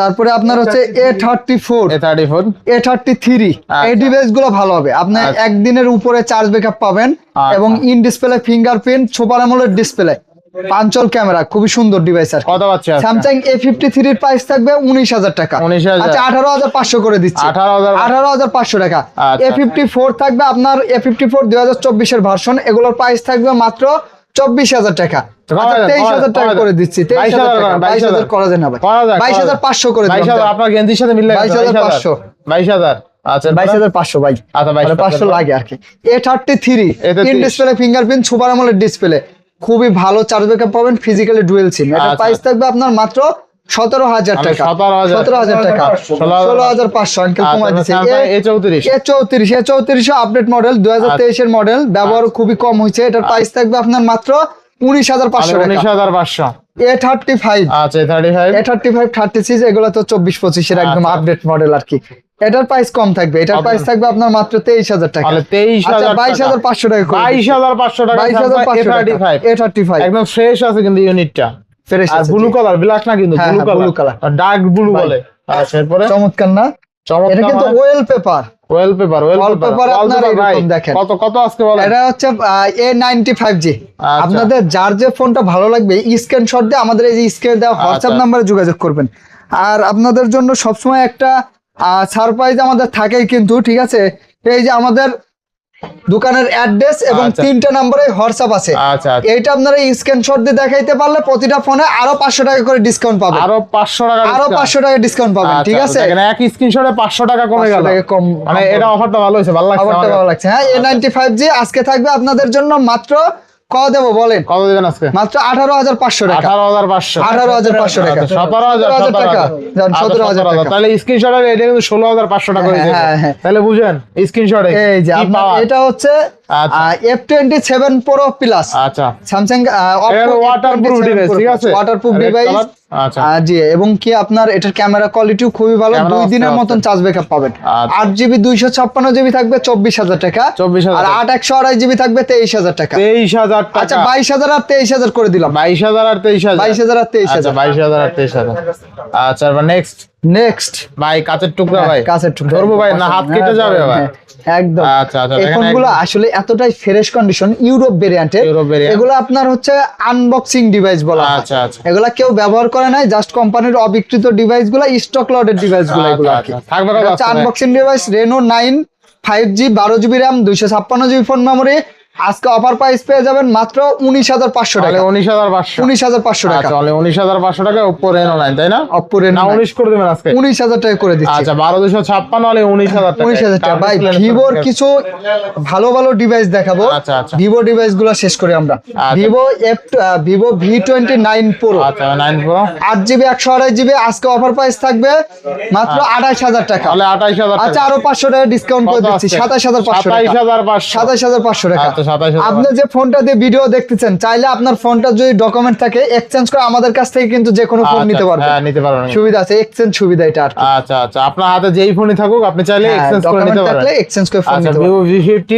তারপরে আপনার হচ্ছে A thirty four A thirty four A thirty three এই ডিভাইসগুলো ভালো হবে। আপনি আচ্ছা। একদিনের উপরে চার্জ ব্যাকআপ পাবেন আচ্ছা। এবং in display fingerprint super AMOLED display punch hole camera খুবই সুন্দর ডিভাইস আর কত পাচ্ছি? স্যামসাং এ ফিফটি থ্রির প্রাইস থাকবে উনিশ হাজার টাকা। 19,000 আচ্ছা আঠারো হাজার পাঁচশো করে দিচ্ছি। 18,000 আঠারো হাজার পাঁচশো টাকা। এ ফিফটি ফোর থাকবে আপনার এ ফিফটি ফোর দুই হাজার চব্বিশের ভার্সন এগুলোর প্রাইস থাকবে মাত্র চব্বিশ হাজার টাকা। তেইশ হাজার টাকা করে দিচ্ছি তেইশ হাজার বাইশ হাজার করা যায় না ভাই। বাইশ হাজার পাঁচশো করে বাইশ হাজার আপনার গেঞ্জির সাথে মিললে 22,500 বাইশ হাজার। আচ্ছা বাইশ হাজার পাঁচশো ভাই। আচ্ছা, 22,000 পাঁচশো লাগে আর কি। A thirty three in display fingerprint super AMOLED display খুবই ভালো চার্জ ব্যাকআপ পাবেন ফিজিক্যালি ডুয়েল সিম এটা আচ্ছা। প্রাইস থাকবে আপনার মাত্র সতেরো হাজার টাকা। সতেরো হাজার। টাকা। 16,000 ষোলো হাজার পাঁচশো আঙ্কেল কমাই দিচ্ছে এ চৌত্রিশ। এ চৌত্রিশ এ চৌত্রিশ আপডেট মডেল দুই হাজার তেইশের মডেল ব্যবহার খুবই কম হয়েছে। এটার প্রাইস থাকবে আপনার মাত্র উনিশ হাজার পাঁচশো উনিশ হাজার পাঁচশো। এ থার্টি ফাইভ আচ্ছা thirty five A thirty five thirty six এগুলো তো চব্বিশ পঁচিশের একদম আচ্ছা। আপডেট মডেল আর কি। এটার প্রাইস কম থাকবে। এটার প্রাইস থাকবে আপনার মাত্র তেইশ হাজার টাকা। তেইশ আচ্ছা হাজার বাইশ হাজার পাঁচশো টাকা বাইশ হাজার পাঁচশো টাকা বাইশ হাজার পাঁচশো থার্টি টাকা। ফাইভ এ থার্টি ফাইভ একদম ফ্রেশ আছে কিন্তু ইউনিটটা আর ব্লু কালার ব্ল্যাক না কিন্তু ব্লু কালার ডার্ক ব্লু। বলে আচ্ছা এরপরে? চমৎকার না? এটা চমৎকার কিন্তু wallpaper wallpaper wall Wallpaper আপনার এরকম দেখেন। কত কত আজকে বলেন? এটা হচ্ছে এ নাইনটি ফাইভ জি। আপনাদের যার যে ফোনটা ভালো লাগবে স্ক্রিনশট দিয়ে আমাদের এই যে স্ক্রিনে দেওয়া হোয়াটসঅ্যাপ আচ্ছা। নাম্বারে যোগাযোগ করবেন। আর আপনাদের জন্য সবসময় একটা সারপ্রাইজ আমাদের থাকেই কিন্তু ঠিক আছে? এই যে আমাদের দোকানের অ্যাড্রেস এবং আচ্ছা। তিনটা নম্বরে হোয়াটসঅ্যাপ আছে। আচ্ছা আচ্ছা। এইটা আপনারা স্ক্রিনশট দিয়ে দেখাইতে পারলে প্রতিটা ফোনে আরও পাঁচশো টাকা করে ডিসকাউন্ট পাবেন। আরও পাঁচশো টাকা আরও। পাঁচশো টাকা ডিসকাউন্ট পাবেন ঠিক আছে? দেখেন, এক স্ক্রিনশটে পাঁচশো টাকা কমে 500 গেল। কম মানে এটা অফারটা ভালো হয়েছে ভালো লাগছে অফারটা ভালো লাগছে। হ্যাঁ এ নাইনটি ফাইভ জি আজকে থাকবে আপনাদের জন্য মাত্র কত দেবো বলেন? কত দেবেন আজকে? মাত্র আঠারো হাজার পাঁচশো টাকা। আঠারো হাজার পাঁচশো। আঠারো হাজার পাঁচশো টাকা। আচ্ছা, সতেরো হাজার টাকা। আচ্ছা, সতেরো হাজার টাকা। তাহলে স্ক্রিনশটের এটা কিন্তু ষোলো হাজার পাঁচশো টাকা হ্যাঁ, হ্যাঁ, হ্যাঁ। তাহলে বুঝেন স্ক্রিনশটে এই যে এটা হচ্ছে আচ্ছা। F twenty seven pro plus আচ্ছা। স্যামসাং waterproof device, ঠিক আছে? ওয়াটারপ্রুফ প্রুফ ডিভাইস আচ্ছা। জি এবং কি আপনার এটার ক্যামেরা কোয়ালিটিও খুবই ভালো দুই দিনের। মতন চার্জ ব্যাকআপ পাবেন। আচ্ছা। আট জিবি দুইশো ছাপ্পান্ন জিবি থাকবে চব্বিশ হাজার টাকা। চব্বিশ আর আট একশো আড়াই জিবি থাকবে তেইশ হাজার টাকা। তেইশ হাজার আচ্ছা বাইশ হাজার আর তেইশ হাজার করে দিলাম। বাইশ হাজার আর তেইশ হাজার। বাইশ হাজার আর তেইশ আচ্ছা হাজার বাইশ হাজার আর তেইশ হাজার। আচ্ছা নেক্সট নেক্সট ভাই কাঁচের টুকরা ভাই। হ্যাঁ, কাছের টুকরা। ধরবো ভাই না হাত কেটে যাবে ভাই। হ্যাঁ, একদম। আচ্ছা, আচ্ছা, এই ফোনগুলো আসলে এতটাই ফ্রেশ কন্ডিশন ইউরোপ ভেরিয়েন্টের এগুলো আপনার হচ্ছে আনবক্সিং ডিভাইস বলা আচ্ছা, আচ্ছা। এগুলা কেউ ব্যবহার করে নাই জাস্ট কোম্পানির অবিকৃত ডিভাইসগুলা স্টক এগুলো আচ্ছা, থাকবে unboxing device Reno nine five G বারো জিবি র্যাম দুইশো ছাপ্পান্ন জিবি ফোন মেমোরি আজকে অফার প্রাইস পেয়ে যাবেন মাত্র উনিশ হাজার পাঁচশো টাকা। উনিশ হাজার পাঁচশো। উনিশ হাজার পাঁচশো টাকা। আচ্ছা উনিশ হাজার পাঁচশো টাকা ওপো রেনো নাইন তাই না? অপ্পো রেনো উনিশ করে দেবেন আজকে। উনিশ হাজার টাকা করে দিচ্ছি। আচ্ছা বারো দুশো ছাপ্পান্ন হলে উনিশ হাজার টাকা উনিশ হাজার টাকা। ভাই ভিভোর কিছু ভালো ভালো ডিভাইস দেখাবো। আচ্ছা, আচ্ছা। ভিভো ডিভাইসগুলো শেষ করি আমরা। Vivo F Vivo V twenty nine pro আচ্ছা নাইন প্রো আট জিবি একশো আড়াই জিবি আজকে অফার প্রাইস থাকবে মাত্র আঠাশ হাজার টাকা। তাহলে আঠাইশ হাজার আচ্ছা আরও পাঁচশো টাকা ডিসকাউন্ট করে দিচ্ছি সাতাশ হাজার পাঁচশো সাতাইশ টাকা হাজার পাঁচশো। সাতাশ হাজার পাঁচশো টাকা। আচ্ছা, 27,500 আপনি যে ফোনটা দিয়ে ভিডিও দেখতেছেন চাইলে আপনার ফোনটা যদি ডকুমেন্ট থাকে এক্সচেঞ্জ করে আমাদের কাছ থেকে কিন্তু যে কোনো ফোন আচ্ছা, নিতে পারবেন হ্যাঁ, নিতে পারবেন। সুবিধা আছে এক্সচেঞ্জ সুবিধা এটা আচ্ছা আচ্ছা আপনার হাতে যেই ফোনই থাকুক আপনি চাইলে হ্যাঁ, এক্সচেঞ্জ করে নিতে পারবেন। থাকলে এক্সচেঞ্জ করে ফোন আচ্ছা, নিতে পারবেন। ভিভো V50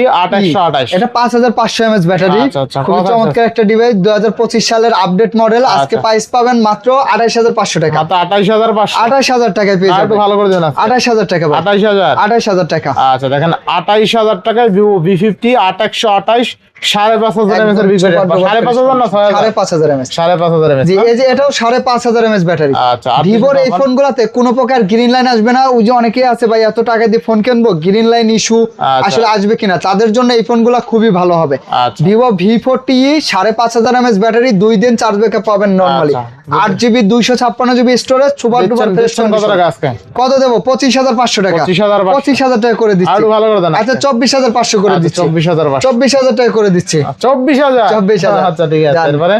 এটা 5500 এমএস ব্যাটারি। আচ্ছা, খুব চমৎকার একটা ডিভাইস 2025 সালের আপডেট মডেল আজকে প্রাইস পাবেন মাত্র 28500 টাকা। মাত্র 28500 28000 টাকায় পেয়ে যাবেন। ভালো করে দেন 28000 টাকা 28000 28000 টাকা। আচ্ছা দেখেন 28000 টাকায় ভিভো V50 8128 বাইশ সাড়ে পাঁচ হাজার এমএস এর ভিতরে সাড়ে পাঁচ হাজার না সাড়ে পাঁচ হাজার এমএস সাড়ে পাঁচ হাজার এমএস এই যে এটাও সাড়ে পাঁচ হাজার এমএস ব্যাটারি। আচ্ছা ভিভোর এই ফোন গুলাতে কোনো প্রকার গ্রিন লাইন আসবে না। ওই যে অনেকেই আছে ভাই এত টাকা দিয়ে ফোন কিনবো গ্রিন লাইন ইস্যু আচ্ছা। আসলে আসবে কিনা? তাদের জন্য এই ফোনগুলা খুবই ভালো হবে। ভিভো ভি ফোরটি সাড়ে পাঁচ হাজার এমএস ব্যাটারি দুই দিন চার্জ ব্যাকআপ পাবেন নর্মালি আচ্ছা। আট জিবি দুইশো ছাপ্পান্ন জিবি স্টোরেজ সুপার ডুপার কত দেবো? পঁচিশ হাজার পাঁচশো টাকা। পঁচিশ হাজার টাকা করে দিচ্ছি। আচ্ছা চব্বিশ হাজার পাঁচশো করে দিচ্ছি। চব্বিশ হাজার চব্বিশ হাজার টাকা করে দিচ্ছি। চব্বিশ হাজার। 24,000 আচ্ছা ঠিক আছে জান।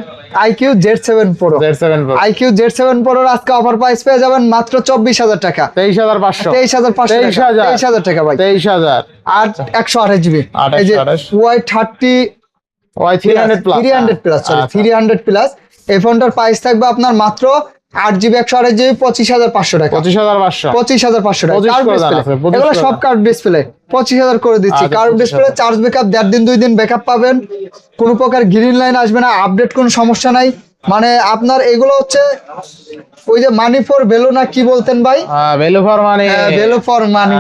IQOO Z seven pro Z seven pro iQOO Z seven প্রোর আজকে অফার প্রাইস পেয়ে যাবেন মাত্র চব্বিশ হাজার টাকা। তেইশ হাজার পাঁচশো। তেইশ হাজার পাঁচশো তেইশ হাজার। টাকা ভাই। তেইশ হাজার। আর একশো আঠাশ GB. Y thirty Y three hundred plus three hundred plus আচ্ছা। থ্রি হান্ড্রেড প্লাস এই ফোনটার প্রাইস থাকবে আপনার মাত্র আট জিবি একশো আঠাশ জিবি পঁচিশ হাজার পাঁচশো টাকা। পঁচিশ হাজার পাঁচশো। পঁচিশ হাজার পাঁচশো টাকা। 25 কার্ভ করে দেন ডিসপ্লে আপনি, 25 এগুলো সব কার্ড ডিসপ্লে পঁচিশ হাজার করে দিচ্ছি। কার্ড ডিসপ্লে চার্জ ব্যাকআপ দেড় দিন দুই দিন ব্যাকআপ পাবেন। কোনো প্রকার গ্রিন লাইন আসবে না আপডেট কোনো সমস্যা নাই। মানে আপনার এগুলো হচ্ছে ওই যে মানি ফর ভ্যালু না কি বলতেন ভাই? ভ্যালু ফর মানে ভ্যালু ফর মানি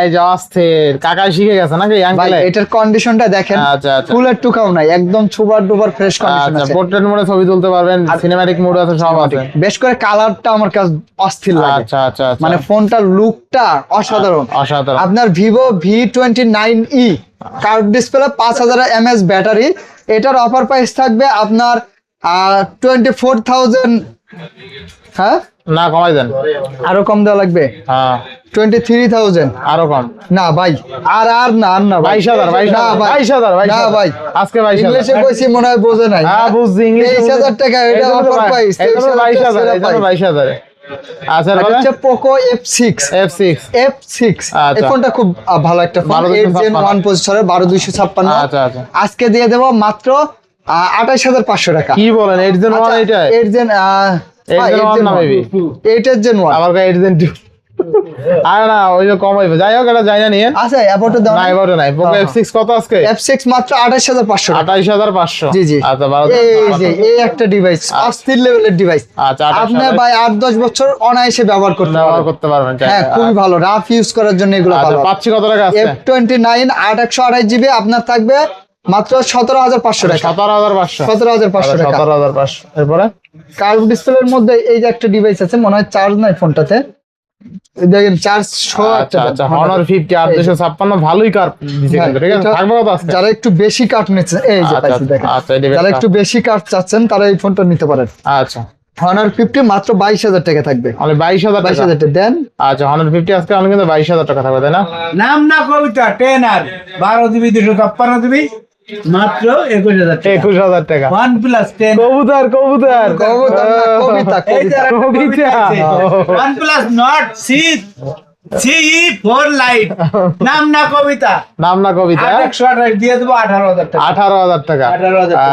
এই যে অস্থির। কাকাই শিখে গেছে নাকি ভাই আঙ্কেলে এটার কন্ডিশনটা দেখেন। আচ্ছা আচ্ছা। ফুলের টুকাও নাই একদম সুপার ডুপার ফ্রেশ কন্ডিশন আচ্ছা আছে। পোর্ট্রেট মোডে ছবি তুলতে পারবেন সিনেম্যাটিক মোড আছে সব আছে। বেশ করে কালারটা আমার কাছে অস্থির লাগে। আচ্ছা আচ্ছা আচ্ছা। মানে ফোনটার লুকটা অসাধারণ। অসাধারণ। আপনার Vivo V twenty nine E curve display পাঁচ হাজার এমএস ব্যাটারি এটার অফার প্রাইস থাকবে আপনার টোয়েন্টি ফোর থাউজেন্ড হ্যাঁ? না কমাই দেন। আরও কম দেওয়া লাগবে? হ্যাঁ। টোয়েন্টি থ্রি থাউজেন্ড আরও কম। না ভাই। আর আর না আর না বাইশ হাজার বাইশ না হাজার বাইশ হাজার। না ভাই। আজকে বাইশ ইংলিশে কইছি মনে হয় বোঝে নাই। হ্যাঁ বুঝছি ইংলিশ তেইশ হাজার টাকা এটা অফার প্রাইস বাইশ হাজার বাইশ হাজার। আচ্ছা হচ্ছে Poco F six F six F six আচ্ছা। এই ফোনটা খুব ভালো একটা ফোন। 12 এইট জেন 256 ওয়ান পজিশনের বারো দুইশো ছাপ্পান্ন। আচ্ছা আচ্ছা। আজকে দিয়ে দেবো মাত্র আঠাইশ হাজার পাঁচশো টাকা। কি বলেন 8 জেন 1 এটা 8 জেন 8 জেন 1 না মেবি এইটের জেন ওয়ান আমার কাছে 8 জেন টু আরে না ওই যে কম হইবে। যাই হোক এটা যাই না নিয়ে। আচ্ছা অ্যাপোটো দাও না এবারে নাই। পোকো হ্যাঁ, কত আজকে? মাত্র জি জি। আচ্ছা বারো এই যে এই একটা ডিভাইস অস্থির লেভেলের ডিভাইস আচ্ছা আপনি ভাই আট দশ বছর অনায়াসে ব্যবহার করতে ব্যবহার করতে পারবেন হ্যাঁ খুবই ভালো। রাফ ইউজ করার জন্য এগুলো আচ্ছা পাচ্ছি কত টাকা আছে জিবি আপনার থাকবে মাত্র সতেরো হাজার পাঁচশো টাকা। সতেরো হাজার পাঁচশো। সতেরো হাজার পাঁচশো সতেরো হাজার পাঁচশো। এরপরে? কার্ভ ডিসপ্লের মধ্যে এই যে একটা ডিভাইস আছে মনে হয় চার্জ নাই ফোনটাতে। দেখেন আচ্ছা আচ্ছা আর ভালোই কার দিছে কিন্তু ঠিক আছে? থাকবে কত আজকে যারা একটু বেশি কাট নিচ্ছে এই যে আচ্ছা, পাইছি দেখেন। যারা একটু বেশি কাট চাচ্ছেন তারা এই ফোনটা নিতে পারেন। আচ্ছা। হনার ফিফটি মাত্র বাইশ হাজার টাকা থাকবে। বাইশ হাজার বাইশ হাজার টাকা দেন। আচ্ছা হনার ফিফটি আজকে আমি কিন্তু বাইশ হাজার টাকা থাকবে তাই না? নাম না কবিতা টেন আর বারো জিবি দুশো ছাপ্পান্ন জিবি। মাত্র একুশ হাজার একুশ হাজার টাকা। ওয়ান প্লাস টেন কবুতর কবুতর। কবিতা না, কবিতা কবিতা। কবিতা। One plus Nord C C four lite নাম না কবিতা। নাম না কবিতা। একশো আঠাশ দিয়ে দেবো আঠারো হাজার টাকা। আঠারো হাজার টাকা।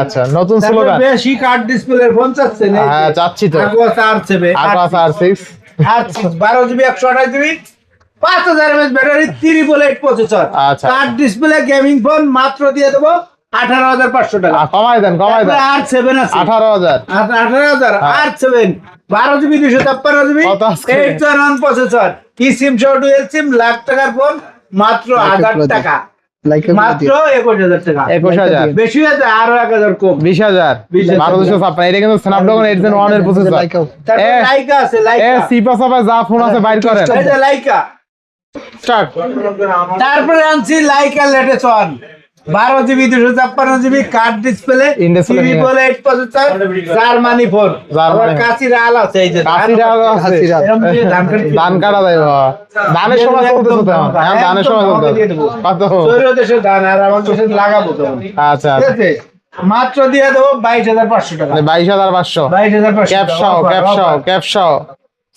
আচ্ছা নতুন স্লোগান। বেশি কার্ড ডিসপ্লে ফোন হ্যাঁ চাচ্ছি তো। R7, আকাশ আর সিক্স বারো জিবি একশো আঠাশ জিবি পাঁচ হাজার MS battery triple eight processor. Curved display gaming phone মাত্র দিয়ে দেবো আঠারো হাজার পাঁচশো টাকা। কমাই দেন কমাই দেন। আর সেভেন আছে। আঠারো হাজার। আঠারো হাজার আর সেভেন বারো জিবি দুশো ছাপ্পান্ন জিবি কত আজকে? এইট ওয়ান প্রসেসর কি সিম সহ ডুয়েল সিম লাখ টাকার ফোন মাত্র হাজার টাকা। মাত্র একুশ হাজার টাকা। একুশ হাজার। বেশি হয়েছে আরও এক হাজার কম। বিশ হাজার। 20,000 বারো দুশো ছাপ্পান্ন। এটা কিন্তু স্ন্যাপড্রাগন এইট জেন ওয়ানের প্রসেসর লাইকা আছে লাইকা যা ফোন আছে বাইর করেন। লাইকা তারপরে আনছি লাইকা লেটেস্ট ওয়ান বারো জিবি দুশো ছাপ্পান্ন জিবি কার্ড ডিসপ্লে display নিয়ে। এইট জার্মানি ফোন আছে এই যে আছে। ধান কাটা। ধানের সময় চলতেছে তো এখন। এখন ধানের সময় দেবো। কত? ধান আর আমার দেশে লাগাবো আচ্ছা ঠিক আছে? মাত্র দিয়ে দেবো বাইশ হাজার পাঁচশো টাকা। বাইশ হাজার পাঁচশো। বাইশ হাজার পাঁচশো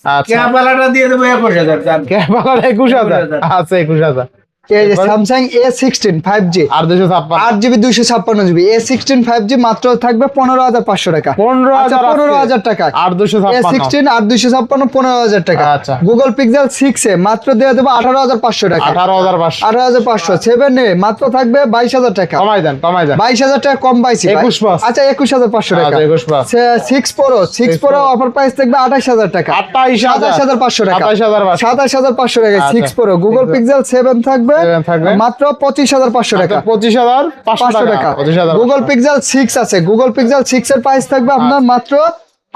ক্যাপ আচ্ছা। ক্যাপালাটা দিয়ে দেবো একুশ হাজার। ক্যাপ আলাদা একুশ হাজার। আচ্ছা একুশ হাজার। Samsung A sixteen five G আর দুশো ছাপ্পান্ন। আট জিবি দুইশো ছাপ্পান্ন GB. A sixteen five G মাত্র থাকবে পনেরো হাজার পাঁচশো টাকা। পনেরো আচ্ছা হাজার পনেরো হাজার টাকা। আর দুশো এ সিক্সটিন আট দুইশো ছাপ্পান্ন পনেরো হাজার টাকা। আচ্ছা। গুগল পিক্সেল সিক্স এ মাত্র দিয়ে দেবো আঠারো হাজার পাঁচশো টাকা। আঠারো হাজার পাঁচশো। আঠারো হাজার পাঁচশো। সেভেন এ মাত্র থাকবে বাইশ হাজার টাকা। কমাই দেন কমাই দেন। বাইশ হাজার টাকা কম। 21 plus। আচ্ছা একুশ হাজার পাঁচশো টাকা। আচ্ছা, 21 plus। Six pro six pro offer price থাকবে আঠাশ হাজার টাকা। আঠাইশ হাজার। সাতাশ হাজার পাঁচশো টাকা। সাতাশ হাজার পাঁচশো। টাকা আচ্ছা। Six pro Google Pixel seven থাকবে থাকবে। মাত্র পঁচিশ হাজার পাঁচশো টাকা। পঁচিশ হাজার পাঁচশো টাকা। গুগল পিক্সেল সিক্স আছে। গুগল পিক্সেল সিক্স এর প্রাইস থাকবে আপনার মাত্র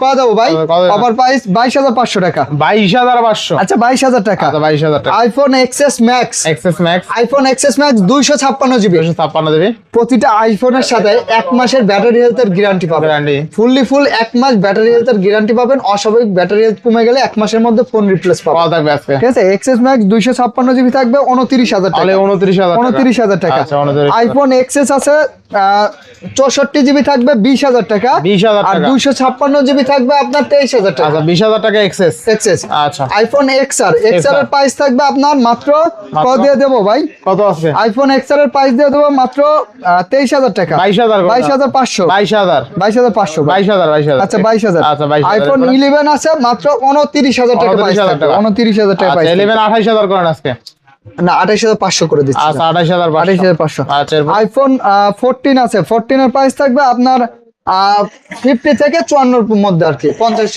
কত দেবো ভাই? অফার প্রাইস বাইশ হাজার পাঁচশো টাকা। বাইশ হাজার পাঁচশো। আচ্ছা বাইশ হাজার টাকা। আচ্ছা বাইশ হাজার টাকা। IPhone XS Max XS Max iPhone XS Max দুইশো ছাপ্পান্ন জিবি। দুশো ছাপ্পান্ন দেবি প্রতিটা আইফোনের সাথে এক মাসের ব্যাটারি হেলথের গ্যারান্টি পাবেন। ফুললি ফুল এক মাস ব্যাটারি হেলথের গ্যারান্টি পাবেন। অস্বাভাবিক ব্যাটারি হেলথ কমে গেলে এক মাসের মধ্যে ফোন রিপ্লেস পাবেন। থাকবে আজকে। ঠিক আছে? এক্সএস ম্যাক্স দুইশো ছাপ্পান্ন জিবি থাকবে উনত্রিশ হাজার টাকা। উনত্রিশ হাজার উনত্রিশ হাজার টাকা। আচ্ছা আইফোন এক্সএস আছে চৌষট্টি জিবি থাকবে বিশ হাজার টাকা। 20,000 আর দুইশো ছাপ্পান্ন জিবি থাকবে আপনার তেইশ হাজার টাকা। আচ্ছা বিশ হাজার টাকা এক্সেস এক্সএস আচ্ছা। আইফোন এক্সআর এক্সআর এর প্রাইস থাকবে আপনার মাত্র কত দিয়ে দেবো ভাই? কত আছে আইফোন এক্সআর এর প্রাইস দিয়ে দেবো মাত্র তেইশ হাজার টাকা। বাইশ হাজার বাইশ হাজার পাঁচশো। বাইশ হাজার। বাইশ হাজার পাঁচশো বাইশ হাজার বাইশ হাজার। আচ্ছা বাইশ হাজার। আচ্ছা বাইশ আইফোন ইলেভেন আছে মাত্র উনত্রিশ হাজার টাকা 29,000 প্রাইস থাকবে। টাকা। উনত্রিশ হাজার টাকা প্রাইস ইলেভেন আঠাইশ হাজার করেন আজকে। না আঠাইশ হাজার পাঁচশো করে দিচ্ছি। আচ্ছা আঠাইশ হাজার আঠাইশ হাজার পাঁচশো। আচ্ছা আইফোন ফোরটিন আছে। ফোরটিন এর প্রাইস থাকবে আপনার ফিফটি থেকে চুয়ান্নর মধ্যে আর কি পঞ্চাশ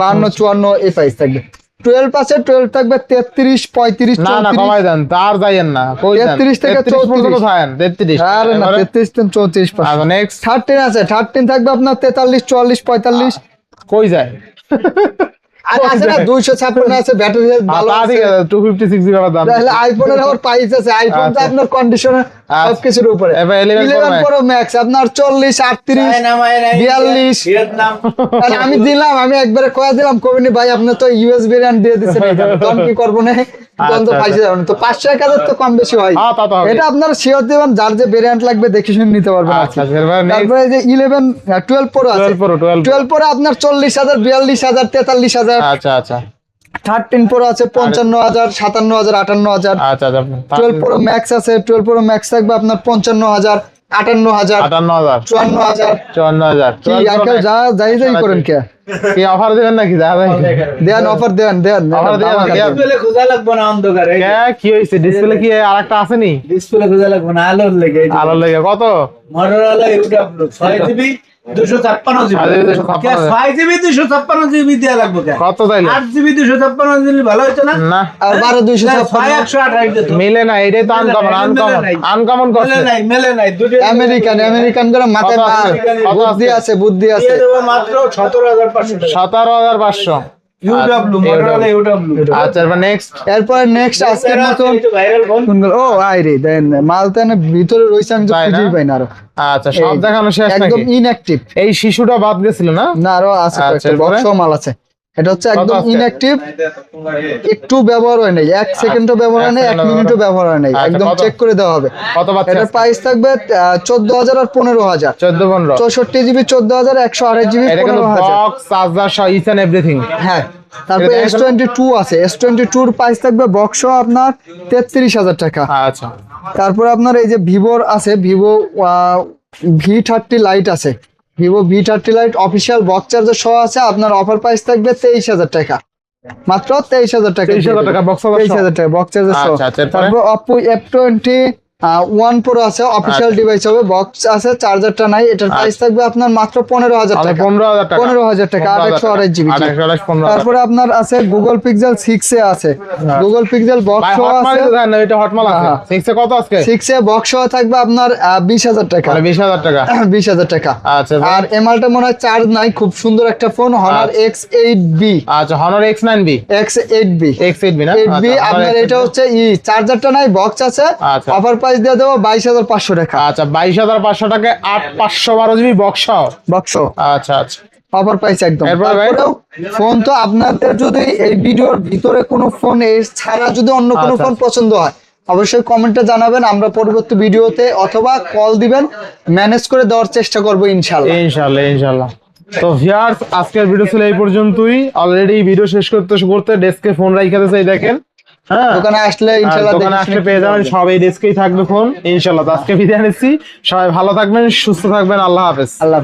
বাহান্ন চুয়ান্ন এই প্রাইস থাকবে। টুয়েলভ আছে টুয়েলভ থাকবে তেত্রিশ পঁয়ত্রিশ না না কমাই দেন তার যাইয়েন না 33 থেকে 33 পর্যন্ত 34 থাকেন 33 আরে না? তেত্রিশ চৌত্রিশ আচ্ছা নেক্সট থার্টিন আছে থার্টিন থাকবে আপনার তেতাল্লিশ চুয়াল্লিশ পঁয়তাল্লিশ। কই যায়? আর আছে না দুইশো ছাপ্পান্ন আছে ব্যাটারি ভালো আছে। 256 জিবি দাম। তাহলে আইফোনের আবার প্রাইস আছে আইফোন তো আচ্ছা। আপনার কন্ডিশনার আচ্ছা। সবকিছুর উপরে। এবার 11 Pro eleven Max। Pro max আপনার আর আমি দিলাম আমি একবারে কয়ে দিলাম কবিনী ভাই আপনার তো ইউএস ভেরিয়েন্ট দিয়ে দিচ্ছেন তখন কি করব না। তো আচ্ছা, যাবেন তো পাঁচশো এক হাজার তো কম বেশি হয়। হ্যাঁ। এটা আপনার শিওর দেবেন যার যে ভেরিয়েন্ট লাগবে দেখে শুনে নিতে পারবেন। আচ্ছা তারপরে যে ইলেভেন টুয়েলভ প্রো আছে। 12 Pro, 12 Pro। টুয়েলভ প্রো আপনার চল্লিশ হাজার বিয়াল্লিশ হাজার তেতাল্লিশ হাজার। আচ্ছা আচ্ছা। থার্টিন প্রো আছে পঞ্চান্ন হাজার সাতান্ন হাজার আটান্ন হাজার। আচ্ছা আচ্ছা। টুয়েলভ প্রো ম্যাক্স আছে টুয়েলভ প্রো ম্যাক্স থাকবে আপনার পঞ্চান্ন হাজার। আটান্ন হাজার 58000 চুয়ান্ন হাজার। 54000 কি যা যাই যাই করেন কে? কি অফার দিবেন নাকি? যা ভাই দেন অফার দেন দেন। অফার দেন, দেন। দেন। ডিসপ্লে খোঁজা লাগবে না অন্ধকারে কে কি হইছে? ডিসপ্লে কি আরেকটা আছে নি ডিসপ্লে খোঁজা লাগবে না আলোর লেগে কত? জিবি দুশো ছাপ্পান্ন জিবি। ছয় জিবি, 256 ছয় জিবি দুশো ছাপ্পান্ন জিবি দেওয়া লাগবে কত তাইলে আট জিবি দুশো ছাপ্পান্ন জিবি ভালো হতো না? না। আর বারো দুইশো ছয় একশো আঠাশ মিলে না এটাই তো আনকমন আনকমন আনকমন মেলে নাই। মেলে নাই দুটো আমেরিকান আমেরিকান করে মাথায় বুদ্ধি আছে? আছে বুদ্ধি আছে। মাত্র সতেরো হাজার পাঁচশো সতেরো হাজার পাঁচশো। ইউডাব্লিউ মটোরোলা ইউডাব্লিউ আচ্ছা নেক্সট এরপর নেক্সট আজকের মতন ভাইরাল ফোন কোনগুলো? ও আই রে দেন মাল তো এনে ভিতরে রয়েছে আমি তো খুঁজেই পাই না আরও। আচ্ছা সব এই, দেখানো শেষ একদম ইনঅ্যাক্টিভ এই শিশুটা বাদ গেছিল না? না আরও আছে আচ্ছা, মাল আছে। এটা হচ্ছে একদম? ইনঅ্যাক্টিভ একটু ব্যবহার হয় নাই এক সেকেন্ডও ব্যবহার হয় নাই এক মিনিটও ব্যবহার হয় নাই। আচ্ছা, একদম চেক করে দেওয়া হবে। এটার প্রাইস থাকবে চোদ্দ হাজার আর পনেরো হাজার। চোদ্দ পনেরো। চৌষট্টি জিবি চোদ্দ হাজার একশো আঠাশ জিবি পনেরো হাজার। এভরিথিং হ্যাঁ তারপরে এস টোয়েন্টি টু আছে। এস টোয়েন্টি টুর প্রাইস থাকবে বক্স আপনার তেত্রিশ হাজার টাকা। আচ্ছা। তারপরে আপনার এই যে ভিভোর আছে ভিভো ভি থার্টি লাইট আছে। Vivo V thirty lite official box charger সহ আছে। আপনার অফার প্রাইস থাকবে তেইশ হাজার টাকা। মাত্র তেইশ হাজার টাকা 23,000 টাকা বক্স তেইশ হাজার টাকা বক্স চার্জার সহ। আচ্ছা, আচ্ছা? তারপর Oppo F twenty one pro আছে অফিসিয়াল আচ্ছা। ডিভাইস হবে বক্স আছে চার্জারটা নাই এটার প্রাইস থাকবে আপনার মাত্র পনেরো হাজার টাকা। পনেরো হাজার টাকা। পনেরো হাজার আর একশো জিবি আঠাশশো আঠাশ পনেরো হাজার তারপরে আপনার আছে গুগল পিক্সেল সিক্স এ আছে। গুগল পিক্সেল বক্স ভাই সহ হটমাল আছে। দেন না এটা হটমাল আছে। হ্যাঁ। সিক্সে কত আজকে? সিক্স এ বক্স থাকবে আপনার বিশ হাজার টাকা। বিশ হাজার টাকা। বিশ হাজার টাকা। আচ্ছা আর এমআলটা মনে হয় চার্জ নাই খুব সুন্দর একটা ফোন হনার আচ্ছা। এক্স এইট বি আচ্ছা Honor X nine B X eight B X eight B না? এইট বি আচ্ছা, আপনার এটা হচ্ছে ই চার্জারটা নাই বক্স আছে। আচ্ছা। অফার প্রাইস দিয়ে দেবো বাইশ হাজার পাঁচশো টাকা। আচ্ছা বাইশ হাজার পাঁচশো টাকায় আট পাঁচশো বারো জিবি বক্স বক্স আচ্ছা আচ্ছা। অফার প্রাইস একদম। এরপরে ভাই? তারপরেও ফোন তো আপনাদের যদি এই ভিডিওর ভিতরে কোনো ফোন ছাড়া যদি অন্য কোনো আচ্ছা, ফোন পছন্দ হয় অবশ্যই কমেন্টে জানাবেন আমরা পরবর্তী ভিডিওতে অথবা কল দিবেন ম্যানেজ করে দেওয়ার চেষ্টা করব ইনশাল্লাহ ইনশাল্লাহ ইনশাল্লাহ তো আজকের ভিডিও ছিল এই পর্যন্তই। অলরেডি ভিডিও শেষ করতে করতে ডেস্কে ফোন রাইখাতে চাই দেখেন। দোকানে আসলে দোকানে আসলে পেয়ে যাবেন পারবেন। সব এই ডেস্কেই থাকবে ফোন ইনশাল্লাহ আজকে বিদায় নিচ্ছি সবাই ভালো থাকবেন সুস্থ থাকবেন আল্লাহ হাফেজ। আল্লাহ